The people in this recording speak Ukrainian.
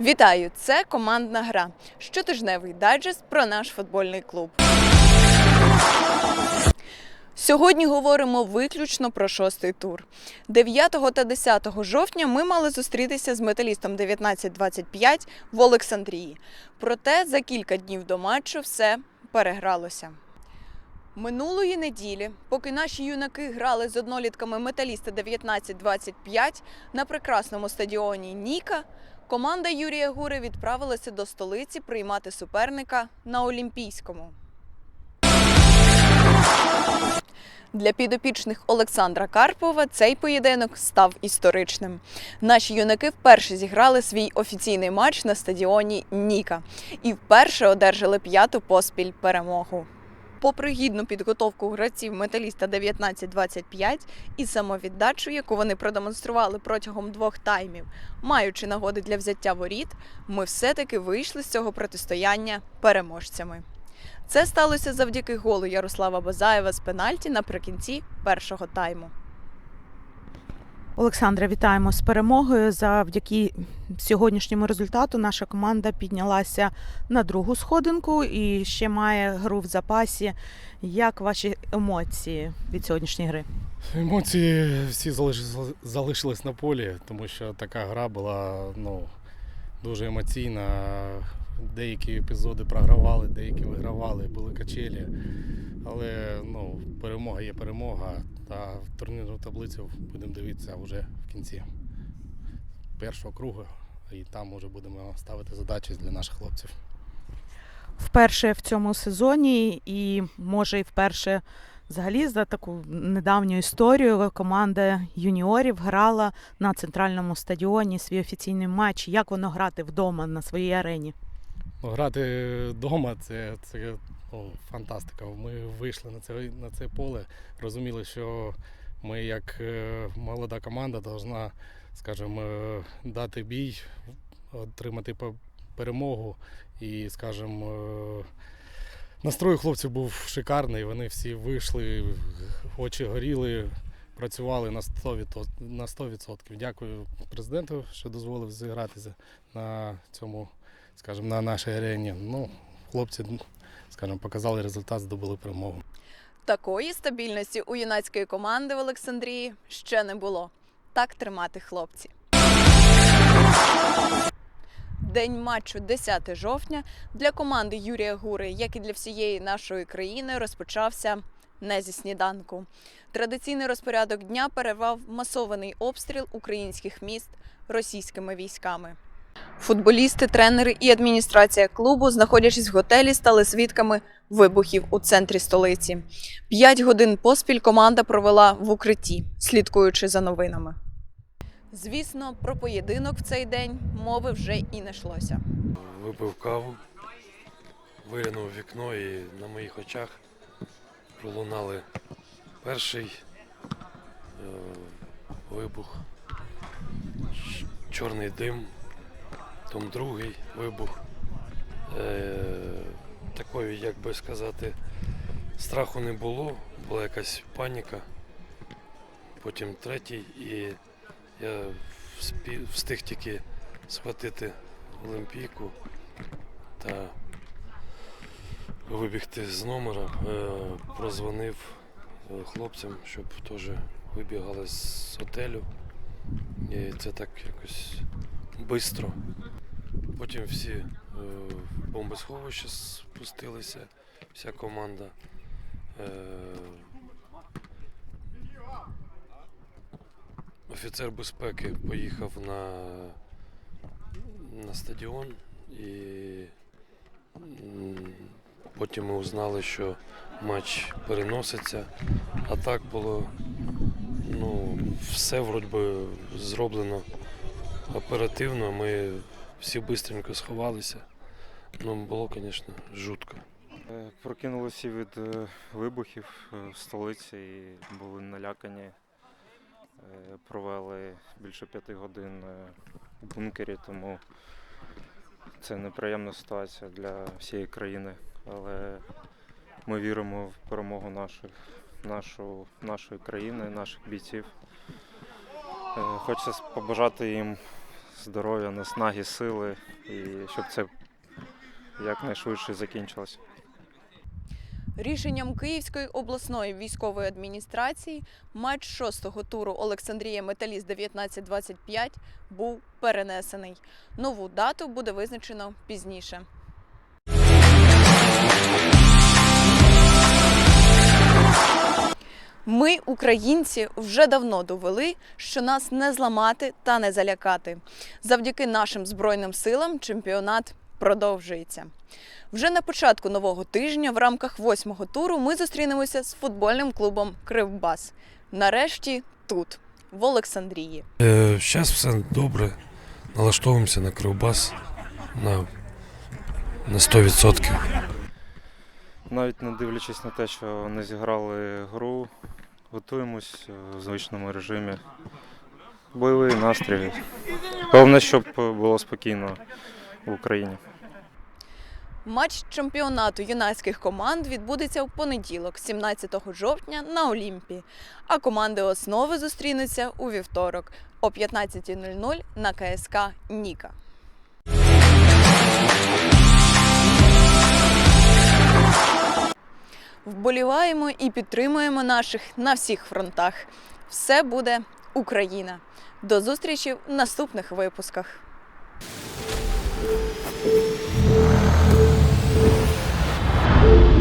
Вітаю! Це командна гра. Щотижневий дайджест про наш футбольний клуб. Сьогодні говоримо виключно про шостий тур. 9 та 10 жовтня ми мали зустрітися з металістом 1925 в Олександрії. Проте за кілька днів до матчу все перегралося. Минулої неділі, поки наші юнаки грали з однолітками металіста 1925 на прекрасному стадіоні Ніка, команда Юрія Гури відправилася до столиці приймати суперника на Олімпійському. Для підопічних Олександра Карпова цей поєдинок став історичним. Наші юнаки вперше зіграли свій офіційний матч на стадіоні Ніка і вперше одержали п'яту поспіль перемогу. Попри гідну підготовку гравців металіста 1925 і самовіддачу, яку вони продемонстрували протягом двох таймів, маючи нагоди для взяття воріт, ми все-таки вийшли з цього протистояння переможцями. Це сталося завдяки голу Ярослава Базаєва з пенальті наприкінці першого тайму. Олександра, вітаємо з перемогою. Завдяки сьогоднішньому результату наша команда піднялася на другу сходинку і ще має гру в запасі. Як ваші емоції від сьогоднішньої гри? Емоції всі залишились, на полі, тому що така гра була ну, дуже емоційна. Деякі епізоди програвали, деякі вигравали, були качелі. Але ну, перемога є перемога. Та турнірну таблицю будемо дивитися вже в кінці першого кругу. І там вже будемо ставити задачі для наших хлопців. Вперше в цьому сезоні, і може і вперше взагалі за таку недавню історію команда юніорів грала на центральному стадіоні свій офіційний матч. Як воно грати вдома на своїй арені? Ну, грати вдома це, це ну, фантастика. Ми вийшли на це, на це поле, розуміли, що ми як е, молода команда повинна, скажімо, е, дати бій, отримати перемогу. І, скажімо, е, настрой хлопців був шикарний. Вони всі вийшли, очі горіли, працювали на 100%. На 100%. Дякую президенту, що дозволив зігратися на цьому скажімо, на нашій арені. Ну, хлопці, скажімо, показали результат, здобули перемогу. Такої стабільності у юнацької команди в Олександрії ще не було. Так тримати хлопці. День матчу 10 жовтня для команди Юрія Гури, як і для всієї нашої країни, розпочався не зі сніданку. Традиційний розпорядок дня перервав масований обстріл українських міст російськими військами. Футболісти, тренери і адміністрація клубу, знаходячись в готелі, стали свідками вибухів у центрі столиці. П'ять годин поспіль команда провела в укритті, слідкуючи за новинами. Звісно, про поєдинок в цей день мови вже і не йшлося. Випив каву, виглянув вікно і на моїх очах пролунали перший е, вибух, чорний дим, потім другий вибух. Е, такої, як би сказати, страху не було, була якась паніка. Потім третій, і я встиг тільки схватити Олімпійку та вибігти з номера, е, прозвонив е, хлопцям, щоб теж вибігали з готелю. І це так якось швидко. Потім всі е, в бомбосховище спустилися, вся команда. Е, Офіцер безпеки поїхав на, на стадіон і потім ми узнали, що матч переноситься. А так було ну, все вроді зроблено оперативно. Ми всі швидко сховалися. Ну, було, звісно, жутко. Е, Прокинулися від е, вибухів е, в столиці і були налякані. Провели більше п'яти годин у бункері, тому це неприємна ситуація для всієї країни. Але Ми віримо в перемогу наших, нашу, нашої країни, наших бійців. Хочеться побажати їм здоров'я, наснаги, сили і щоб це якнайшвидше закінчилося. Рішенням Київської обласної військової адміністрації матч шостого туру Олександрія Металіст 1925 був перенесений. Нову дату буде визначено пізніше. Ми, українці, вже давно довели, що нас не зламати та не залякати. Завдяки нашим збройним силам чемпіонат продовжується. Вже на початку нового тижня в рамках восьмого туру ми зустрінемося з футбольним клубом Кривбас. Нарешті тут, в Олександрії. Зараз все добре. Налаштовуємося на Кривбас на, на 100%. Навіть не дивлячись на те, що не зіграли гру, готуємось е, в звичному режимі. Бойовий настрій. Головне, щоб було спокійно в Україні. Матч чемпіонату юнацьких команд відбудеться в понеділок, 17 жовтня, на Олімпі. А команди основи зустрінуться у вівторок о 15.00 на КСК Ніка. Вболіваємо і підтримуємо наших на всіх фронтах. Все буде Україна. До зустрічі в наступних випусках. Thank